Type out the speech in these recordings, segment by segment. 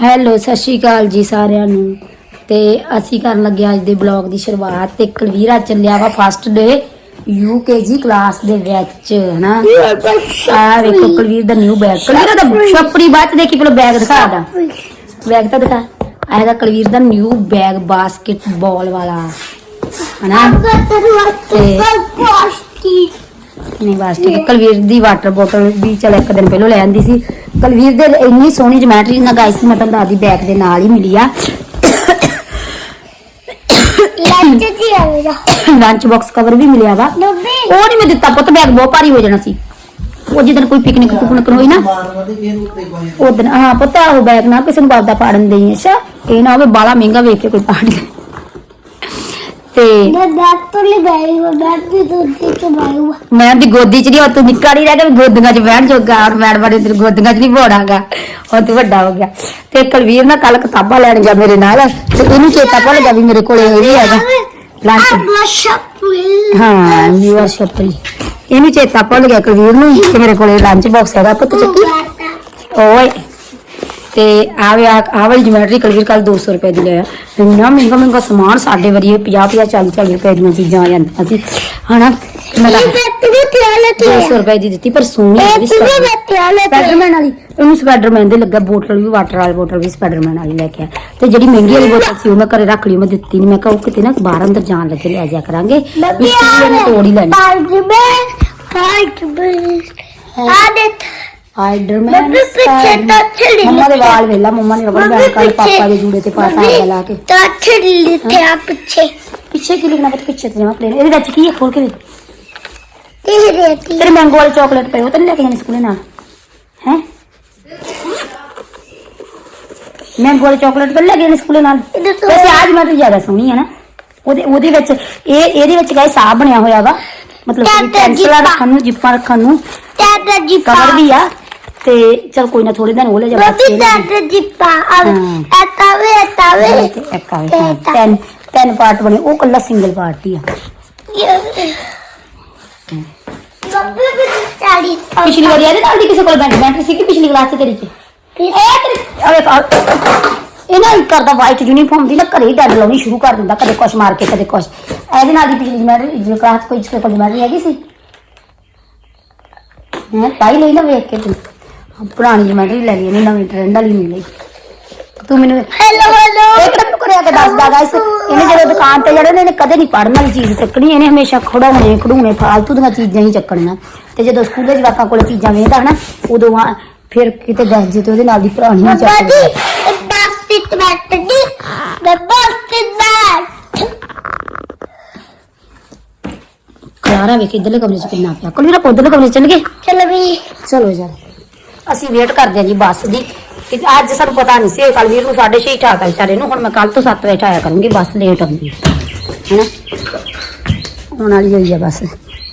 Hello ਸਤਿ ਸ਼੍ਰੀ ਅਕਾਲ ਜੀ ਸਾਰਿਆਂ ਨੂੰ। ਤੇ ਅਸੀਂ ਕਰਨ ਲੱਗੇ ਅੱਜ ਦੇ ਬਲੌਗ ਦੀ ਸ਼ੁਰੂਆਤ। ਤੇ ਕਲਵੀਰਾ ਚੱਲਿਆ ਵਾ ਫਸਟ ਡੇ ਯੂਕੇਜੀ ਕਲਾਸ ਦੇ ਵਿੱਚ ਹਨਾ? ਆ ਵੇਖੋ ਕਲਵੀਰ ਦਾ ਨਿਊ ਬੈਗ ਕਲਵੀਰ ਦਾ ਛੱਪੜੀ ਬਾਅਦ ਦੇਖੀ ਪਹਿਲਾਂ ਬੈਗ ਦਿਖਾ ਦਾ। ਬੈਗ ਤਾਂ ਦਿਖਾ। ਆਏਗਾ ਕਲਵੀਰ ਦਾ ਨਿਊ ਬੈਗ ਬਾਸਕਟਬਾਲ ਵਾਲਾ। ਹਨਾ? ਤੇ ਨਹੀਂ ਬਾਸਕਟ ਕਲਵੀਰ ਦੀ ਵਾਟਰ ਬੋਟਲ ਵੀ ਚਲ ਇੱਕ ਦਿਨ ਪਹਿਲਾਂ ਲੈ ਆਂਦੀ ਸੀ। ਕਲਵੀਰ ਦੇ ਇੰਨੀ ਸੋਹਣੀ ਜਮੈਟਰੀ ਨਾ ਗਾਇਸ ਮੈਂ ਤੁਹਾਨੂੰ ਦੱਸਦੀ ਬੈਗ ਦੇ ਨਾਲ ਹੀ ਮਿਲੀ ਆ। ਲੰਚ ਬਾਕਸ ਕਵਰ ਵੀ ਮਿਲਿਆ ਵਾ। ਉਹ ਨਹੀਂ ਮੈਂ ਦਿੱਤਾ ਪੁੱਤ ਬੈਗ ਬਹੁਤ ਭਾਰੀ ਹੋ ਜਾਣਾ ਸੀ। ਉਹ ਜਿੱਦਣ ਕੋਈ ਪਿਕਨਿਕ ਪੁਕਨਿਕ ਹੋਈ ਨਾ ਉਦੋਂ ਹਾਂ ਪੁੱਤ ਉਹ ਬੈਗ ਨਾ ਕਿਸੇ ਨੂੰ ਬਾਬਦਾ ਪਾੜਨ ਦੇਈ। ਅੱਛਾ ਇਹ ਨਾ ਹੋਵੇ ਬਾਲਾ ਮਹਿੰਗਾ ਵੇਖ ਕੇ ਕੋਈ ਪਾੜ ਲੈ। ਤੇ ਮੈਂ ਦੀ ਗੋਦੀ ਚ ਨਹੀਂ ਉਹ ਤੂੰ ਨਿੱਕਾ ਨਹੀਂ ਰਹਿ ਗਿਆ ਵੀ ਗੋਦੀਆਂ ਚ ਬੈਠ ਜੋਗਾ ਔਰ ਮੈਂ ਬੜੇ ਤੇਰੇ ਗੋਦੀਆਂ ਚ ਨਹੀਂ ਬੋੜਾਂਗਾ ਹੁਣ ਤੂੰ ਵੱਡਾ ਹੋ ਗਿਆ। ਤੇ ਕੁਲਵੀਰ ਨਾ ਕੱਲ ਕਿਤਾਬਾਂ ਲੈਣ ਗਿਆ ਮੇਰੇ ਨਾਲ ਤੇ ਇਹਨੂੰ ਚੇਤਾ ਭੁੱਲ ਗਿਆ ਵੀ ਮੇਰੇ ਕੋਲੇ ਇਹ ਵੀ ਹੈਗਾ। ਲੰਚ ਹਾਂ ਯੂ ਆਰ ਸ਼ਪਰੀ ਇਹਨੂੰ ਚੇਤਾ ਭੁੱਲ ਗਿਆ ਕੁਲਵੀਰ ਨੂੰ ਕਿ ਮੇਰੇ ਕੋਲੇ ਲੰਚ ਬਾਕਸ ਹੈਗਾ ਪੁੱਤ ਚੱਕੀ। ਓਏ। ਤੇ ਆਵੇ ਆ ਆਹ ਵਾਲੀ ਜਿਮੈਟਰੀ ਕਲਵੀਰ ਕੱਲ 200 ਰੁਪਏ ਦੀ ਲਿਆ ਇੰਨਾ ਮਹਿੰਗਾ ਮਹਿੰਗਾ ਸਮਾਨ ਸਾਡੇ ਵਰੀ 50 50 40 40 ਰੁਪਏ ਦੀਆਂ ਚੀਜ਼ਾਂ ਆ ਜਾਂਦੀਆਂ ਸੀ। ਹਨਾ? ਮੈਂ ਤਾਂ 200 ਰੁਪਏ ਦੀ ਦਿੱਤੀ ਪਰ ਸੋਹਣੀ ਸਪਾਈਡਰਮੈਨ ਵਾਲੀ ਉਹਨੂੰ ਸਪਾਈਡਰਮੈਨ ਦੇ ਲੱਗਾ ਬੋਤਲ ਵੀ ਵਾਟਰ ਵਾਲੀ ਬੋਤਲ ਵੀ ਸਪਾਈਡਰਮੈਨ ਵਾਲੀ ਲੈ ਕੇ ਆ ਤੇ ਜਿਹੜੀ ਮਹਿੰਗੀ ਵਾਲੀ ਬੋਤਲ ਸੀ ਉਹ ਮੈਂ ਘਰੇ ਰੱਖ ਲਈ ਮੈਂ ਦਿੱਤੀ ਨਹੀਂ ਮੈਂ ਕਿਹਾ ਉਹ ਕਿਤੇ ਨਾ ਬਾਹਰ ਅੰਦਰ ਜਾਣ ਲੱਗੇ ਲੈ ਜਾ ਕਰਾਂਗੇ। ਵੀ ਸਕੂਲ ਨੇ ਤੋੜ ਹੀ ਲੈਣੀ। ਸਪਾਈਡਰਮੈਨ ਮੰਮੀ ਪਿੱਛੇ ਤਾਂ ਛਿੜੀ ਮੰਮਾ ਦੇ ਵਾਲ ਵੇਲਾ ਮੰਮਾ ਨੇ ਰਬੜ ਬੈਂਡ ਕੱਲ ਪਾਪਾ ਦੇ ਜੂੜੇ ਤੇ ਪਾਤਾ ਆ ਲਾ ਕੇ। ਲਿਖਿਆ ਪਿੱਛੇ। ਪਿੱਛੇ ਕੀ ਲਿਖਣਾ ਪੁੱਤ ਪਿੱਛੇ ਤੇ ਜਮਾ ਪਲੇਨ ਇਹਦੇ ਵਿੱਚ ਕੀ ਹੈ ਖੋਲ ਕੇ ਵੇਖ। ਤੇਰੇ ਤੀ ਤੇਰੇ ਮੈਂਗੋ ਵਾਲੇ ਚਾਕਲੇਟ ਪਏ ਉਹ ਤਾਂ ਨੀ ਲੈ ਕੇ ਜਾਣੀ ਸਕੂਲੇ ਨਾਲ। ਹੈ? ਮੈਂਗੋ ਵਾਲੇ ਚਾਕਲੇਟ ਤਾਂ ਨੀ ਲੈ ਕੇ ਜਾਣੀ ਸਕੂਲੇ ਨਾਲ। ਇਹਦੇ ਤੋਂ ਵੈਸੇ ਆਜ ਮੈਂ ਜ਼ਿਆਦਾ ਸੋਹਣੀ ਹੈ ਨਾ। ਉਹਦੇ ਉਹਦੇ ਵਿੱਚ ਇਹ ਇਹਦੇ ਵਿੱਚ ਗਾਇਸ ਆ ਬਣਿਆ ਹੋਇਆ ਵਾ। ਮਤਲਬ ਕਿ ਟੈਟਾ ਪੈਨਸਲਾਂ ਜਿੱਪਾਂ। ਰੱਖਣ ਨੂੰ ਜਿੱਪਾਂ ਰੱਖਣ ਨੂੰ। ਕਵਰ ਵੀ ਆ। ਤੇ ਚਲ ਕੋਈ ਨਾ ਥੋੜੇ ਦਿਨ ਉਹ ਲੈ ਜਾ ਜਾ। ਟੈਟਾ ਜਿੱਪਾ ਆ ਹਾਂ। ਐਤਾ ਵੇ ਐਤਾ ਵੇ। ਤੇ ਹਾਂ, ਤਿੰਨ ਤਿੰਨ ਪਾਰਟ ਬਣੇ ਉਹ ਕੱਲਾ ਸਿੰਗਲ ਪਾਰਟ ਹੀ ਆ। ਪਿਛਲੀ ਵਾਰੀ ਇਹਦੇ ਨਾਲ ਦੀ ਕਿਸੇ ਕੋਲ ਬੈਠ ਬੈਠ ਸੀ ਕਿ ਪਿਛਲੀ ਕਲਾਸ ਤੇਰੀ ਚ। ਇਹ ਨਾ ਇੱਕ ਕਰਦਾ ਵਾਈਟ ਯੂਨੀਫਾਰਮ ਦੀ ਨਾ ਘਰੇ ਹੀ ਡੰਡ ਲਾਉਣੀ ਸ਼ੁਰੂ ਕਰ ਦਿੰਦਾ ਕਦੇ ਕੁਛ ਮਾਰ ਕੇ ਕਦੇ ਕੁਛ। ਇਹਦੇ ਨਾਲ ਦੀ ਪਿਛਲੀ ਜਮੈਟਰੀ ਜੇ ਕਲਾਸ ਕੋਈ ਕਿਸੇ ਕੋਲ ਹੈਗੀ ਸੀ। ਹੈ ਤਾਈ ਲਈ ਨਾ ਵੇਖ ਕੇ ਤੂੰ। ਪੁਰਾਣੀ ਜਮੈਟਰੀ ਲੈ ਲਈ ਇਹਨੇ ਨਵੀਂ ਟ੍ਰੈਂਡ ਵਾਲੀ ਨਹੀਂ ਲਈ ਤੂੰ ਮੈਨੂੰ ਹੈਲੋ ਹੈਲੋ ਇੱਕ ਮੈਨੂੰ ਕਰਿਆ ਕੇ ਦੱਸਦਾ ਗਾਇਸ ਇਹਨੇ ਜਦੋਂ ਦੁਕਾਨ ਤੇ ਜਿਹੜੇ ਨੇ ਇਹਨੇ ਕਦੇ ਨਹੀਂ ਪੜਨ ਵਾਲੀ ਚੀਜ਼ ਚੱਕਣੀ ਇਹਨੇ ਹਮੇਸ਼ਾ ਖੜਾਉਣੇ ਖੜੂਣੇ ਫਾਲਤੂ ਦੀਆਂ ਚੀਜ਼ਾਂ ਹੀ ਚੱਕਣੀਆਂ। ਤੇ ਜਦੋਂ ਸਕੂਲ ਦੇ ਜਵਾਕਾਂ ਕੋਲ ਚੀਜ਼ਾਂ ਵੇਖਦਾ ਹਨਾ ਉਦੋਂ ਆ ਫਿਰ ਕਿਤੇ ਦੱਸ ਜੇ ਤੇ ਉਹਦੇ ਨਾਲ ਦੀ ਪੁਰਾਣੀ ਹੀ ਬੱਬਾ ਚੱਕ ਜੀ ਬਾਸਕਟ ਬੈਠ ਦੀ ਬਾਸਕਟ ਬੈਠ। ਖਲਾਰਾ ਵੇਖ ਇਧਰਲੇ ਕਮਰੇ ਚ ਕਿੰਨਾ ਪਿਆ। ਕੋਲ ਵੀਰਾ ਉਧਰਲੇ ਕਮਰੇ ਚ ਚੱਲ ਗਏ? ਚਲੋ ਵੀ। ਚਲੋ ਯਾਰ। ਅਸੀਂ ਵੇਟ ਕਰਦੇ ਹਾਂ ਜੀ ਬੱਸ ਦੀ। ਕਿ ਅੱਜ ਸਾਨੂੰ ਪਤਾ ਨਹੀਂ ਸੀ ਕੱਲ ਵੀਰ ਨੂੰ 6:30 ਠਾਕਾ ਵਿਚਾਰੇ ਨੂੰ ਹੁਣ ਮੈਂ ਕੱਲ ਤੋਂ 7 ਵਜੇ ਆਇਆ ਕਰੂੰਗੀ ਬੱਸ ਲੇਟ ਆਉਂਦੀ ਹੈ ਹੈਨਾ? ਹੁਣ ਵਾਲੀ ਹੋਈ ਆ ਬੱਸ।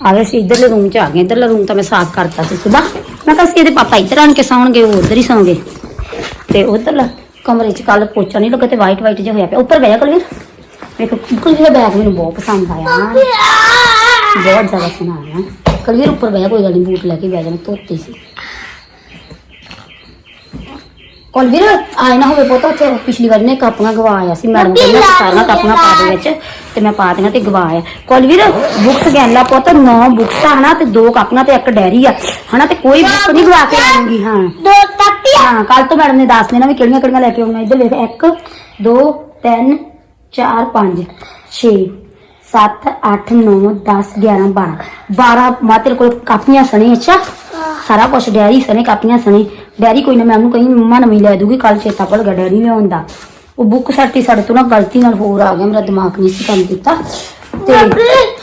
ਆਵੇ ਸੀ ਇਧਰਲੇ ਰੂਮ ਚ ਆ ਗਏ ਇਧਰਲਾ ਰੂਮ ਤਾਂ ਮੈਂ ਸਾਫ਼ ਕਰਤਾ ਸੀ ਸੁਬਾ। ਮੈਂ ਕਿਹਾ ਸੀ ਇਹਦੇ ਪਾਪਾ ਇੱਧਰ ਆਣ ਕੇ ਸੌਣਗੇ ਉਹ ਉਧਰ ਹੀ ਸੌਂਗੇ ਤੇ ਉਧਰਲਾ ਕਮਰੇ ਚ ਕੱਲ ਪੋਚਾ ਨਹੀਂ ਲੱਗਾ ਤੇ ਵਾਈਟ ਵਾਈਟ ਜਿਹਾ ਹੋਇਆ ਪਿਆ। ਉੱਪਰ ਬਹਿ ਜਾ ਕੁਲਵੀਰ। ਵੇਖੋ ਕੁਲਵੀਰ ਦਾ ਬੈਗ ਮੈਨੂੰ ਬਹੁਤ ਪਸੰਦ ਆਇਆ। ਬਹੁਤ ਜ਼ਿਆਦਾ ਸੋਹਣਾ ਆਇਆ। ਕੁਲਵੀਰ ਉੱਪਰ ਬਹਿ ਕੋਈ ਗੱਲ ਨਹੀਂ ਬੂਟ ਲੈ ਕੇ ਬਹਿ ਜਾ ਮੈਂ ਧੋਤੇ ਸੀ। ਕੁਲਵੀਰ ਆਏ ਨਾ ਹੋਵੇ ਪੁੱਤ ਉੱਥੇ ਪਿਛਲੀ ਵਾਰ ਨੇ ਕਾਪੀਆਂ ਗਵਾਇਆ ਸੀ ਮੈਡਮ ਕਹਿੰਦੇ ਸਾਰੀਆਂ ਕਾਪੀਆਂ ਪਾ ਦੇ ਵਿੱਚ ਤੇ ਮੈਂ ਪਾ ਦੇਣਾ ਤੇ ਗਵਾਇਆ ਕੁਲਵੀਰ ਬੁੱਕਸ ਗਿਆਨ ਪੁੱਤ ਨੌ ਬੁੱਕਸ ਆ ਹਨਾ ਤੇ ਦੋ ਕਾਪੀਆਂ ਤੇ ਇੱਕ ਡੈਰੀ ਆ ਹਨਾ ਤੇ ਕੋਈ ਬੁੱਕ ਨਹੀਂ ਗਵਾ ਕੇ ਆਉਂਗੀ ਹਾਂ। ਦੋ ਟੱਪੀਆਂ ਹਾਂ ਕੱਲ ਤੋਂ ਮੈਡਮ ਨੇ ਦੱਸ ਦੇਣਾ ਵੀ ਕਿਹੜੀਆਂ ਕਿਹੜੀਆਂ ਲੈ ਕੇ ਆਉਣਾ ਇੱਧਰ ਵੇਖ 1 2 3 4 5 6 7 8 9 10 11 12 12 ਮਾਤਰ ਕੋਲ ਕਾਪੀਆਂ ਸਣੇ ਅੱਛਾ? ਸਾਰਾ ਕੁਝ ਡੈਰੀ ਸਣੇ ਕਾਪੀਆਂ ਸਣੇ। ਡੈਰੀ ਕੋਈ ਨਾ ਮੈਂ ਉਹਨੂੰ ਕਹੀਂ ਮੰਮਾ ਨਵੀਂ ਲੈ ਦੂਗੀ ਕੱਲ ਚੇਤਾ ਭੁੱਲ ਗਿਆ ਡੈਰੀ ਲਿਆਉਣ ਦਾ ਉਹ ਬੁੱਕ ਸਾਟੀ ਸਾਡੇ ਤੋਂ ਨਾ ਗਲਤੀ ਨਾਲ ਹੋਰ ਆ ਗਿਆ ਮੇਰਾ ਦਿਮਾਗ ਨਹੀਂ ਸੀ ਕੰਮ ਕੀਤਾ। ਤੇ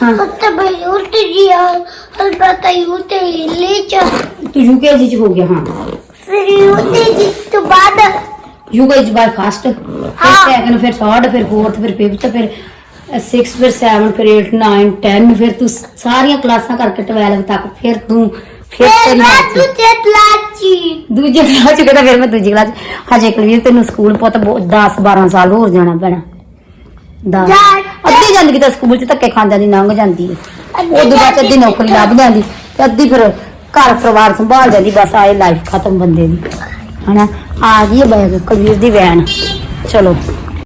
ਹਾਂ। ਉੱਤੇ ਬਈ ਉੱਤੇ ਜੀ ਆ ਅਲਬਤਾ ਉੱਤੇ ਲੈ ਚ। ਤੂੰ ਯੂਕੇਜੀ ਚ ਹੋ ਗਿਆ ਹਾਂ। ਫਿਰ ਉੱਤੇ ਜੀ ਤੋਂ ਬਾਅਦ ਯੂਕੇਜੀ ਬਾਈ ਫਾਸਟ ਫਿਰ ਹਾਂ। ਸੈਕੰਡ ਫਿਰ ਥਰਡ ਫਿਰ ਫੋਰਥ ਫਿਰ ਫਿਫਥ ਫਿਰ 6 ਫਿਰ 7 ਫਿਰ 8 9 10 ਫਿਰ ਤੂੰ ਸਾਰੀਆਂ ਕਲਾਸਾਂ ਕਰਕੇ 12 ਤੱਕ ਫਿਰ ਤੂੰ ਫਿਰ ਫਿਰ ਤੇਰੀ ਮੈਂ ਮਰਜ਼ੀ। ਦੂਜੇ ਕਲਾਚੀ ਦੂਜੇ ਕਲਾਸ ਚ ਕਹਿੰਦਾ ਫਿਰ ਮੈਂ ਦੂਜੀ ਕਲਾਸ ਹਜੇ ਕੁਲਵੀਰ ਤੈਨੂੰ ਸਕੂਲ ਪੁੱਤ 10 12 ਸਾਲ ਹੋਰ ਜਾਣਾ ਪੈਣਾ। ਦਸ। ਜਾ- ਅੱਧੀ ਜ਼ਿੰਦਗੀ ਤਾਂ ਸਕੂਲ ਚ ਧੱਕੇ ਖਾਂਦਿਆਂ ਦੀ ਲੰਘ ਜਾਂਦੀ ਹੈ ਉਦੋਂ ਬਾਅਦ ਅੱਧੀ ਨੌਕਰੀ ਲੱਭ ਜਾਂਦੀ। ਤੇ ਅੱਧੀ ਫਿਰ ਘਰ ਪਰਿਵਾਰ ਸੰਭਾਲ ਜਾਂਦੀ। ਬਸ ਆਏ ਲਾਈਫ ਖਤਮ ਬੰਦੇ ਦੀ। ਹਨਾ? ਆ ਗਈ ਬੈਗ। ਕਬੀਰ ਦੀ ਵੈਨ। ਚਲੋ।